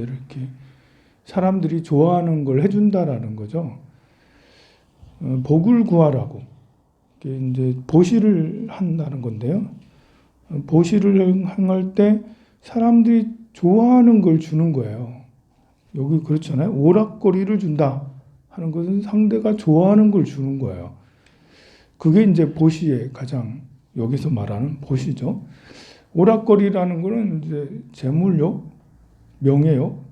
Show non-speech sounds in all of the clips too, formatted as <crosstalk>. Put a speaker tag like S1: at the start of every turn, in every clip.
S1: 이렇게 사람들이 좋아하는 걸 해준다라는 거죠. 어, 복을 구하라고 이제 보시를 한다는 건데요. 어, 보시를 행할 때 사람들이 좋아하는 걸 주는 거예요. 여기 그렇잖아요. 오락거리를 준다 하는 것은 상대가 좋아하는 걸 주는 거예요. 그게 이제 보시의 가장 여기서 말하는 보시죠. 오락거리라는 거는 이제 재물욕, 명예욕,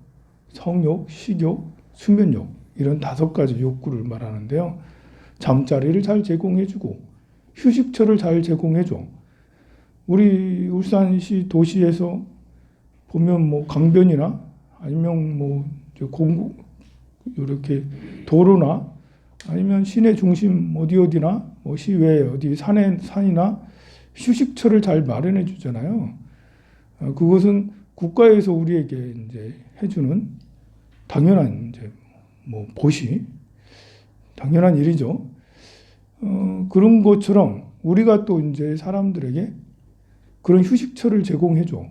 S1: 성욕, 식욕, 수면욕 이런 다섯 가지 욕구를 말하는데요. 잠자리를 잘 제공해주고 휴식처를 잘 제공해줘. 우리 울산시 도시에서 보면 뭐 강변이나 아니면 뭐저 공구 이렇게 도로나 아니면 시내 중심 어디 어디나 뭐 시외 어디 산에 산이나 휴식처를 잘 마련해 주잖아요. 어, 그것은 국가에서 우리에게 이제 해주는 당연한 이제 뭐 보시 당연한 일이죠. 어, 그런 것처럼 우리가 또 이제 사람들에게 그런 휴식처를 제공해줘.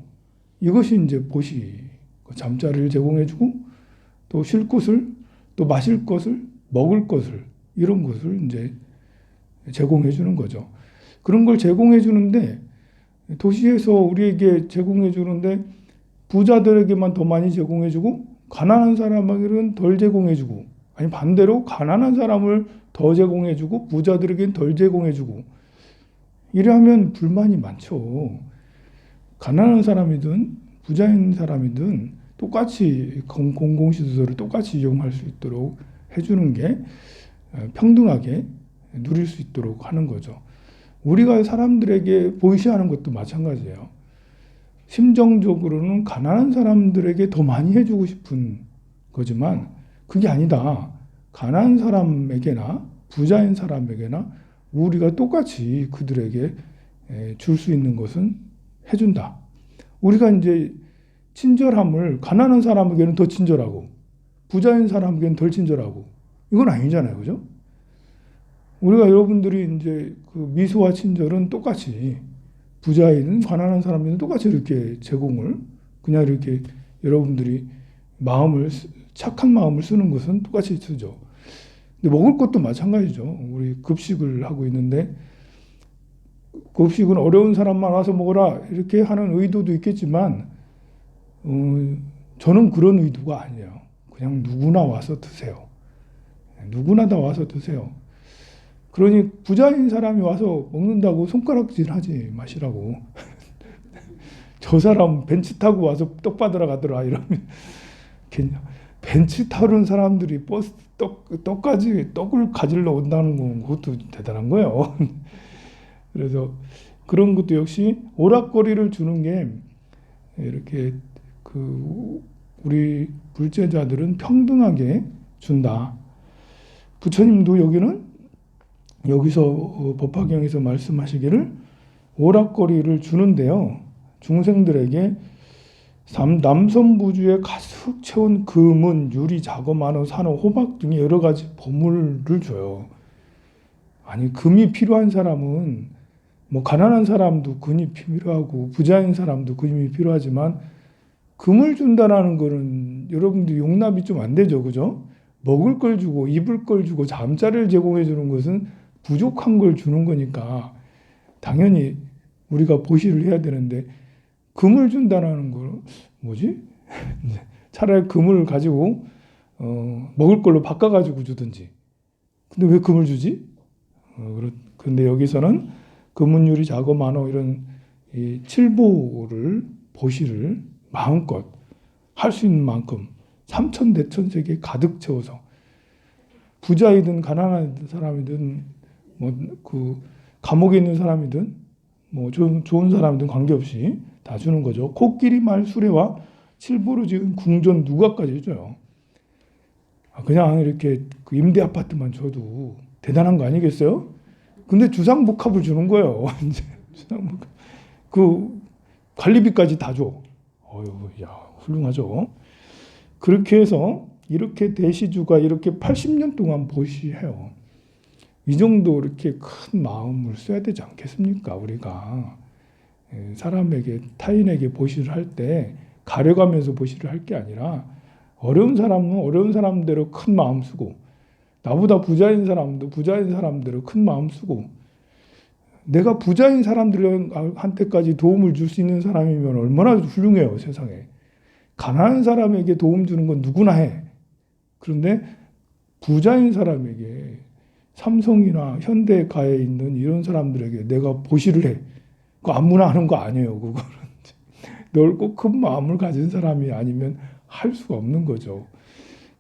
S1: 이것이 이제 보시 잠자리를 제공해주고 또 쉴 곳을 또 마실 것을 먹을 것을 이런 것을 이제 제공해 주는 거죠. 그런 걸 제공해 주는데 도시에서 우리에게 제공해 주는데 부자들에게만 더 많이 제공해 주고 가난한 사람에게는 덜 제공해 주고 아니 반대로 가난한 사람을 더 제공해 주고 부자들에게는 덜 제공해 주고 이러면 불만이 많죠. 가난한 사람이든 부자인 사람이든 똑같이 공- 공공시설을 똑같이 이용할 수 있도록 해주는 게 어, 평등하게 누릴 수 있도록 하는 거죠. 우리가 사람들에게 보이시하는 것도 마찬가지예요. 심정적으로는 가난한 사람들에게 더 많이 해주고 싶은 거지만 그게 아니다. 가난한 사람에게나 부자인 사람에게나 우리가 똑같이 그들에게 줄 수 있는 것은 해준다. 우리가 이제 친절함을 가난한 사람에게는 더 친절하고 부자인 사람에게는 덜 친절하고 이건 아니잖아요, 그죠? 우리가 여러분들이 이제 그 미소와 친절은 똑같이 부자인 가난한 사람들은 똑같이 이렇게 제공을 그냥 이렇게 여러분들이 마음을 쓰- 착한 마음을 쓰는 것은 똑같이 쓰죠. 근데 먹을 것도 마찬가지죠. 우리 급식을 하고 있는데 급식은 어려운 사람만 와서 먹어라 이렇게 하는 의도도 있겠지만 어, 저는 그런 의도가 아니에요. 그냥 누구나 와서 드세요. 누구나 다 와서 드세요. 그러니 부자인 사람이 와서 먹는다고 손가락질 하지 마시라고. <laughs> 저 사람 벤츠 타고 와서 떡 받으러 가더라 이러면 괜- 벤츠 타는 사람들이 버스 떡 떡까지 떡을 가지러 온다는 건 그것도 대단한 거예요. <laughs> 그래서 그런 것도 역시 오락거리를 주는 게 이렇게 그 우리 불제자들은 평등하게 준다. 부처님도 여기는 여기서 어, 법화경에서 말씀하시기를 오락거리를 주는데요. 중생들에게 삼- 남선부주에 가득 채운 금은 유리, 자거, 만원, 산호, 호박 등의 여러 가지 보물을 줘요. 아니 금이 필요한 사람은 뭐 가난한 사람도 금이 필요하고 부자인 사람도 금이 필요하지만 금을 준다라는 거는 여러분들 용납이 좀 안 되죠, 그죠? 먹을 걸 주고 입을 걸 주고 잠자리를 제공해 주는 것은 부족한 걸 주는 거니까 당연히 우리가 보시를 해야 되는데 금을 준다라는 거 뭐지? <laughs> 차라리 금을 가지고 어, 먹을 걸로 바꿔 가지고 주든지. 근데 왜 금을 주지? 어, 근데 여기서는 금은유리 자거 만호 이런 이 칠보를 보시를 마음껏 할 수 있는 만큼 삼천대천세계 가득 채워서 부자이든 가난한 사람이든 뭐 그 감옥에 있는 사람이든 뭐 좋은, 좋은 사람이든 관계없이 다 주는 거죠. 코끼리 말 수레와 칠보로 지은 궁전 누가까지 줘요. 아, 그냥 이렇게 그 임대 아파트만 줘도 대단한 거 아니겠어요? 근데 주상복합을 주는 거예요. <laughs> 이제 주상복합. 그 관리비까지 다 줘. 어휴, 야, 훌륭하죠. 그렇게 해서 이렇게 대시주가 이렇게 80년 동안 보시해요. 이 정도 이렇게 큰 마음을 써야 되지 않겠습니까? 우리가 예, 사람에게 타인에게 보시를 할 때 가려가면서 보시를 할 게 아니라 어려운 사람은 어려운 사람대로 큰 마음 쓰고 나보다 부자인 사람도 부자인 사람대로 큰 마음 쓰고 내가 부자인 사람들한테까지 도움을 줄 수 있는 사람이면 얼마나 훌륭해요 세상에 가난한 사람에게 도움 주는 건 누구나 해 그런데 부자인 사람에게 삼성이나 현대가에 있는 이런 사람들에게 내가 보시를 해. 그 아무나 하는 거 아니에요. 그거는 <laughs> 넓고 큰 마음을 가진 사람이 아니면 할 수가 없는 거죠.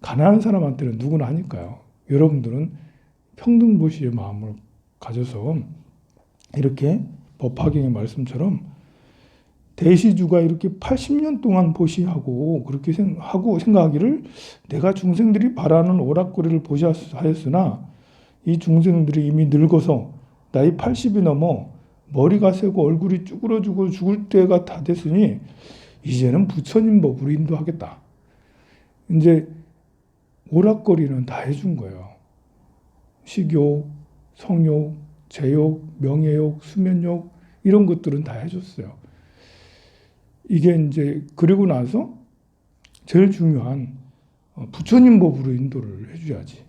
S1: 가난한 사람한테는 누구나 하니까요. 여러분들은 평등보시의 마음을 가져서 이렇게 법화경의 말씀처럼 대시주가 이렇게 80년 동안 보시하고 그렇게 생- 하고 생각하기를 내가 중생들이 바라는 오락거리를 보시하였으나 이 중생들이 이미 늙어서 나이 80이 넘어 머리가 새고 얼굴이 쭈그러지고 죽을 때가 다 됐으니 이제는 부처님 법으로 인도하겠다. 이제 오락거리는 다 해준 거예요. 식욕, 성욕, 제욕, 명예욕, 수면욕 이런 것들은 다 해줬어요. 이게 이제 그리고 나서 제일 중요한 어, 부처님 법으로 인도를 해줘야지.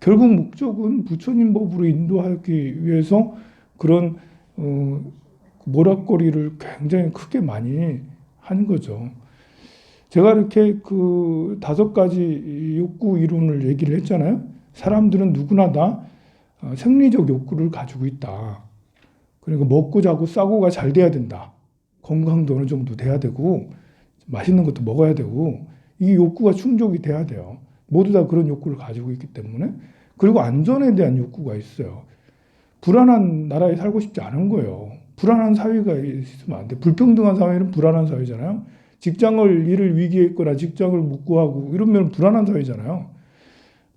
S1: 결국 목적은 부처님 법으로 인도하기 위해서 그런 어, 모락거리를 굉장히 크게 많이 한 거죠. 제가 이렇게 그 다섯 가지 욕구 이론을 얘기를 했잖아요. 사람들은 누구나 다 어, 생리적 욕구를 가지고 있다. 그리고 먹고 자고 싸고가 잘 돼야 된다. 건강도 어느 정도 돼야 되고 맛있는 것도 먹어야 되고 이 욕구가 충족이 돼야 돼요. 모두 다 그런 욕구를 가지고 있기 때문에 그리고 안전에 대한 욕구가 있어요. 불안한 나라에 살고 싶지 않은 거예요. 불안한 사회가 있으면 안 돼. 불평등한 사회는 불안한 사회잖아요. 직장을 일을 위기에 있거나 직장을 못 구하고 이러면 불안한 사회잖아요.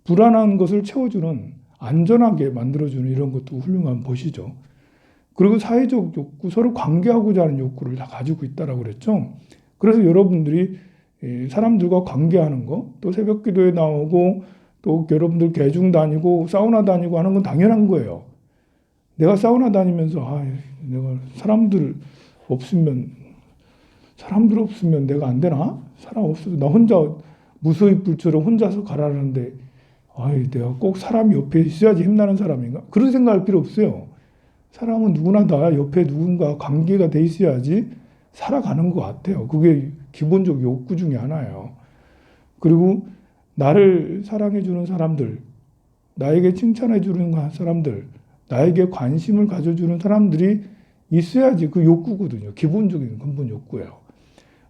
S1: 불안한 것을 채워주는 안전하게 만들어주는 이런 것도 훌륭한 것이죠. 그리고 사회적 욕구, 서로 관계하고자 하는 욕구를 다 가지고 있다라고 그랬죠. 그래서 여러분들이 이 사람들과 관계하는 거, 또 새벽 기도에 나오고, 또 여러분들 개중 다니고, 사우나 다니고 하는 건 당연한 거예요. 내가 사우나 다니면서, 아, 내가 사람들 없으면, 사람들 없으면 내가 안 되나? 사람 없어서 나 혼자 무소의 불처럼 혼자서 가라는데, 아이, 내가 꼭 사람이 옆에 있어야지 힘나는 사람인가? 그런 생각할 필요 없어요. 사람은 누구나 다 옆에 누군가 관계가 돼 있어야지 살아가는 것 같아요. 그게 기본적 욕구 중에 하나예요. 그리고 나를 사랑해 주는 사람들, 나에게 칭찬해 주는 사람들, 나에게 관심을 가져주는 사람들이 있어야지 그 욕구거든요. 기본적인 근본 욕구예요.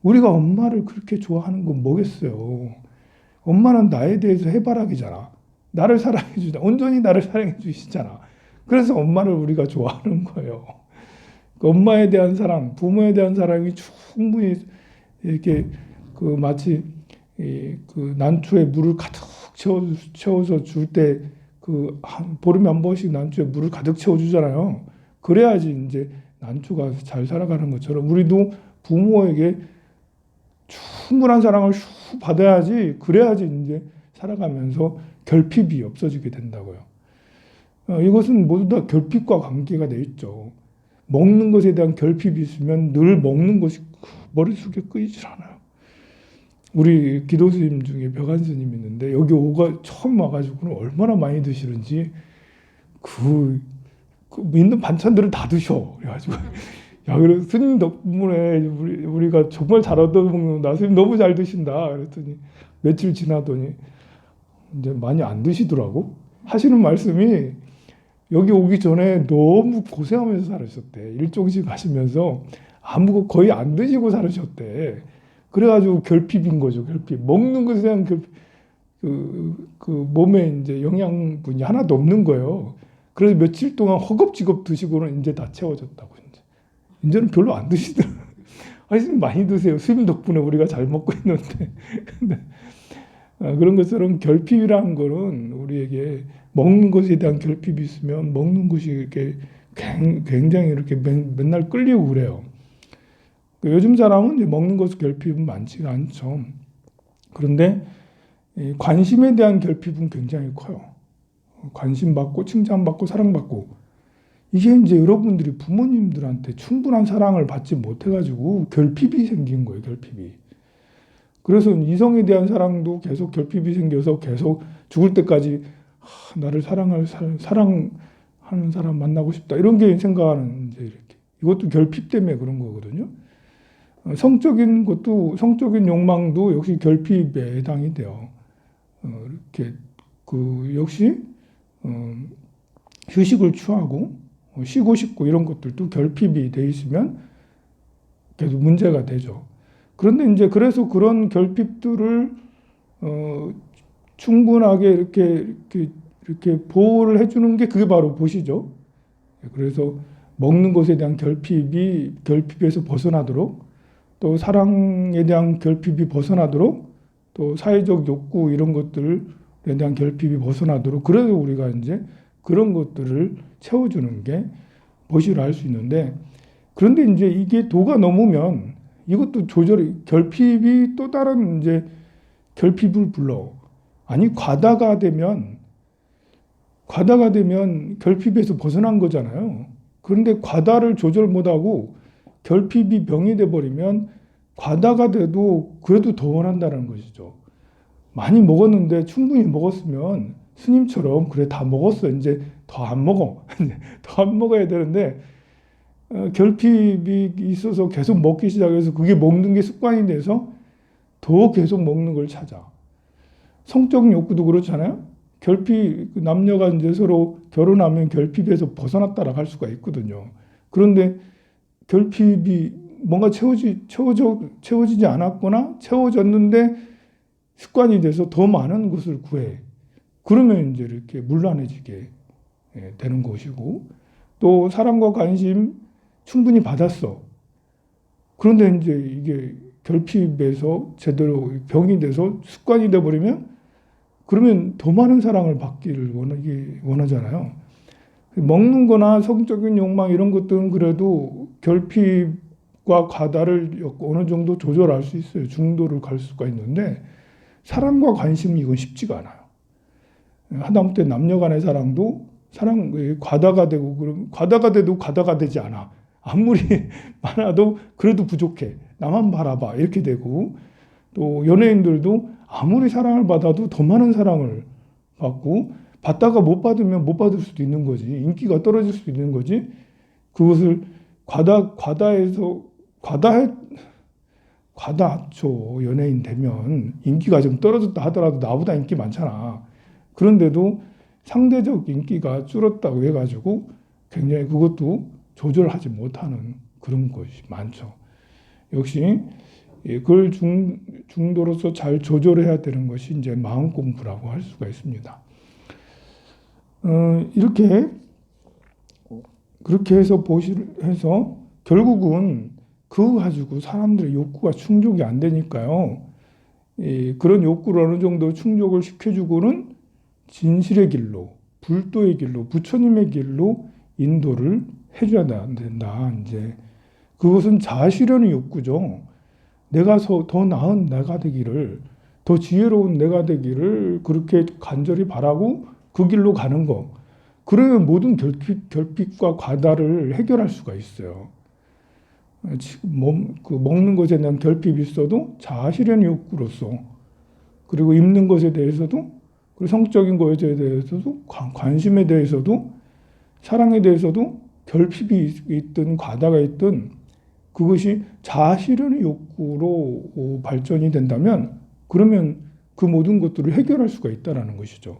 S1: 우리가 엄마를 그렇게 좋아하는 건 뭐겠어요? 엄마는 나에 대해서 해바라기잖아. 나를 사랑해 주다. 온전히 나를 사랑해 주시잖아. 그래서 엄마를 우리가 좋아하는 거예요. 그 엄마에 대한 사랑, 부모에 대한 사랑이 충분히 이렇게 그 마치 이그 난초에 물을 가득 채워 채워서 줄 때 그 보름에 한 번씩 난초에 물을 가득 채워 주잖아요. 그래야지 이제 난초가 잘 살아가는 것처럼 우리도 부모에게 충분한 사랑을 슉 받아야지 그래야지 이제 살아가면서 결핍이 없어지게 된다고요. 어, 이것은 모두 다 결핍과 관계가 돼 있죠. 먹는 것에 대한 결핍이 있으면 늘 먹는 것이 머릿속에 끄이질 않아요. 우리 기도 스님 중에 벽안 스님 있는데 여기 오가 처음 와가지고는 얼마나 많이 드시는지 그, 그 있는 반찬들을 다 드셔. 그래가지고 <laughs> 야 그래 스님 덕분에 우리 우리가 정말 잘 얻어 먹는다. 스님 너무 잘 드신다. 그랬더니 며칠 지나더니 이제 많이 안 드시더라고. 하시는 말씀이 여기 오기 전에 너무 고생하면서 살으셨대. 일종씩 하시면서 아무 거의 안 드시고 살으셨대. 그래가지고 결핍인 거죠. 결핍. 먹는 것에 대한 결핍. 그, 그 몸에 이제 영양분이 하나도 없는 거예요. 그래서 며칠 동안 허겁지겁 드시고는 이제 다 채워졌다고. 이제. 이제는 별로 안 드시더라고요. <laughs> 아니, 많이 드세요. 스님 덕분에 우리가 잘 먹고 있는데. <laughs> 근데 아, 그런 것처럼 결핍이라는 거는 우리에게 먹는 것에 대한 결핍이 있으면 먹는 것이 이렇게 굉- 굉장히 이렇게 맨, 맨날 끌리고 그래요. 그 요즘 사람은 이제 먹는 것에 결핍은 많지가 않죠. 그런데 이 관심에 대한 결핍은 굉장히 커요. 관심 받고 칭찬 받고 사랑 받고 이게 이제 여러분들이 부모님들한테 충분한 사랑을 받지 못해가지고 결핍이 생긴 거예요. 결핍이. 그래서 이성에 대한 사랑도 계속 결핍이 생겨서 계속 죽을 때까지 아, 나를 사랑할 사, 사랑하는 사람 만나고 싶다 이런 게 생각하는 이제 이렇게 이것도 결핍 때문에 그런 거거든요. 어, 성적인 것도 성적인 욕망도 역시 결핍에 해당이 돼요. 어, 이렇게 그 역시 어, 휴식을 취하고 어, 쉬고 싶고 이런 것들도 결핍이 돼 있으면 계속 문제가 되죠. 그런데 이제 그래서 그런 결핍들을 어, 충분하게 이렇게 이렇게 이렇게 보호를 해주는 게 그게 바로 보시죠. 그래서 먹는 것에 대한 결핍이 결핍에서 벗어나도록 또 사랑에 대한 결핍이 벗어나도록 또 사회적 욕구 이런 것들에 대한 결핍이 벗어나도록 그래서 우리가 이제 그런 것들을 채워주는 게 보시를 할 수 있는데 그런데 이제 이게 도가 넘으면 이것도 조절이 결핍이 또 다른 이제 결핍을 불러 아니 과다가 되면 과다가 되면 결핍에서 벗어난 거잖아요. 그런데 과다를 조절 못하고 결핍이 병이 돼 버리면 과다가 돼도 그래도 더 원한다는 것이죠. 많이 먹었는데 충분히 먹었으면 스님처럼 그래 다 먹었어 이제 더 안 먹어 <laughs> 더 안 먹어야 되는데 어, 결핍이 있어서 계속 먹기 시작해서 그게 먹는 게 습관이 돼서 더 계속 먹는 걸 찾아. 성적 욕구도 그렇잖아요. 결핍 남녀가 이제 서로 결혼하면 결핍에서 벗어났다라고 할 수가 있거든요. 그런데 결핍이 뭔가 채워지 채워져 채워지지 않았거나 채워졌는데 습관이 돼서 더 많은 것을 구해. 그러면 이제 이렇게 물란해지게 예, 되는 것이고 또 사랑과 관심 충분히 받았어. 그런데 이제 이게 결핍에서 제대로 병이 돼서 습관이 돼 버리면 그러면 더 많은 사랑을 받기를 원하기 원하잖아요. 먹는 거나 성적인 욕망 이런 것들은 그래도 결핍과 과다를 어느 정도 조절할 수 있어요. 중도를 갈 수가 있는데 사랑과 관심은 이건 쉽지가 않아요. 하다못해 남녀 간의 사랑도 사랑 과다가 되고 그럼 과다가 돼도 과다가 되지 않아. 아무리 <laughs> 많아도 그래도 부족해. 나만 바라봐. 이렇게 되고 또 연예인들도 아무리 사랑을 받아도 더 많은 사랑을 받고 받다가 못 받으면 못 받을 수도 있는 거지. 인기가 떨어질 수도 있는 거지. 그것을 과다 과다해서 과다해 과다죠. 연예인 되면 인기가 좀 떨어졌다 하더라도 나보다 인기 많잖아. 그런데도 상대적 인기가 줄었다고 해가지고 굉장히 그것도 조절하지 못하는 그런 것이 많죠. 역시 예, 그걸 중, 중도로서 잘 조절해야 되는 것이 이제 마음 공부라고 할 수가 있습니다. 어, 이렇게 그렇게 해서 보시 해서 결국은 그거 가지고 사람들의 욕구가 충족이 안 되니까요. 예, 그런 욕구를 어느 정도 충족을 시켜주고는 진실의 길로, 불도의 길로, 부처님의 길로 인도를 해줘야 된다. 이제 그것은 자아실현의 욕구죠. 내가 더 나은 내가 되기를, 더 지혜로운 내가 되기를 그렇게 간절히 바라고 그 길로 가는 거. 그러면 모든 결핍, 결핍과 과다를 해결할 수가 있어요. 몸, 그 먹는 것에 대한 결핍이 있어도 자아실현 욕구로서 그리고 입는 것에 대해서도 그리고 성적인 것에 대해서도 관심에 대해서도 사랑에 대해서도 결핍이 있든 과다가 있든 그것이 자아실현의 욕구로 발전이 된다면 그러면 그 모든 것들을 해결할 수가 있다라는 것이죠.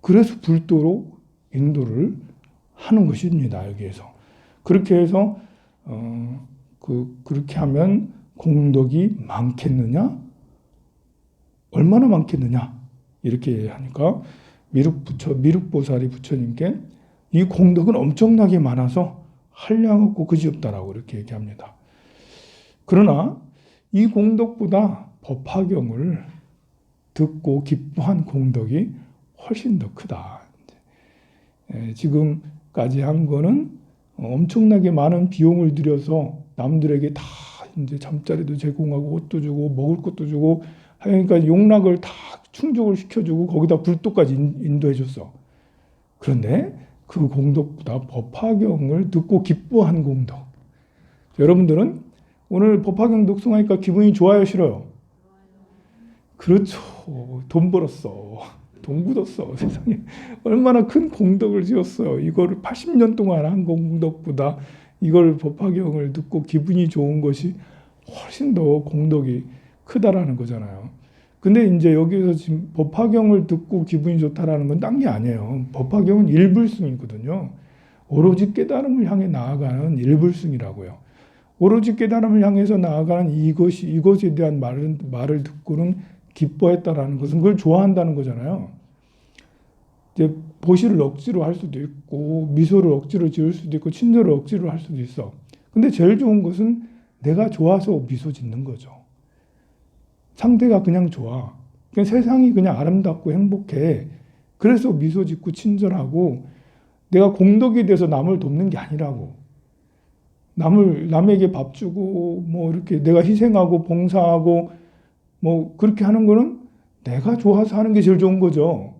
S1: 그래서 불도로 인도를 하는 것입니다. 여기에서 그렇게 해서 어, 그 그렇게 하면 공덕이 많겠느냐? 얼마나 많겠느냐? 이렇게 하니까 미륵 부처 미륵 보살이 부처님께 이 공덕은 엄청나게 많아서 한량 없고 그지없다라고 이렇게 얘기합니다. 그러나 이 공덕보다 법화경을 듣고 기뻐한 공덕이 훨씬 더 크다. 예, 지금까지 한 거는 엄청나게 많은 비용을 들여서 남들에게 다 이제 잠자리도 제공하고 옷도 주고 먹을 것도 주고 하니까 용락을 다 충족을 시켜주고 거기다 불도까지 인도해 줬어. 그런데 그 공덕보다 법화경을 듣고 기뻐한 공덕. 여러분들은 오늘 법화경 독송하니까 기분이 좋아요, 싫어요? 그렇죠. 돈 벌었어. 돈 굳었어. <laughs> 세상에 얼마나 큰 공덕을 지었어요. 이거를 80년 동안 한 공덕보다 이걸 법화경을 듣고 기분이 좋은 것이 훨씬 더 공덕이 크다라는 거잖아요. 근데 이제 여기서 지금 법화경을 듣고 기분이 좋다라는 건 딴 게 아니에요. 법화경은 일불승이거든요. 오로지 깨달음을 향해 나아가는 일불승이라고요. 오로지 깨달음을 향해서 나아가는 이것이 이것에 대한 말을 말을 듣고는 기뻐했다라는 것은 그걸 좋아한다는 거잖아요. 이제 보시를 억지로 할 수도 있고 미소를 억지로 지을 수도 있고 친절을 억지로 할 수도 있어. 근데 제일 좋은 것은 내가 좋아서 미소 짓는 거죠. 상태가 그냥 좋아. 그냥 세상이 그냥 아름답고 행복해. 그래서 미소 짓고 친절하고 내가 공덕이 돼서 남을 돕는 게 아니라고. 남을 남에게 밥 주고 뭐 이렇게 내가 희생하고 봉사하고 뭐 그렇게 하는 거는 내가 좋아서 하는 게 제일 좋은 거죠.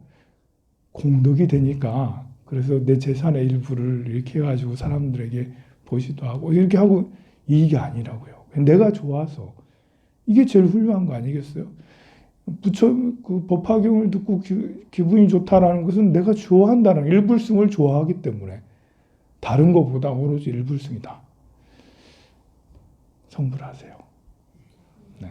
S1: 공덕이 되니까 그래서 내 재산의 일부를 이렇게 해가지고 사람들에게 보시도 하고 이렇게 하고 이게 아니라고요. 내가 좋아서 이게 제일 훌륭한 거 아니겠어요? 부처 그 법화경을 듣고 기, 기분이 좋다라는 것은 내가 좋아한다는 일불승을 좋아하기 때문에 다른 것보다 오로지 일불승이다. 성불하세요. 네.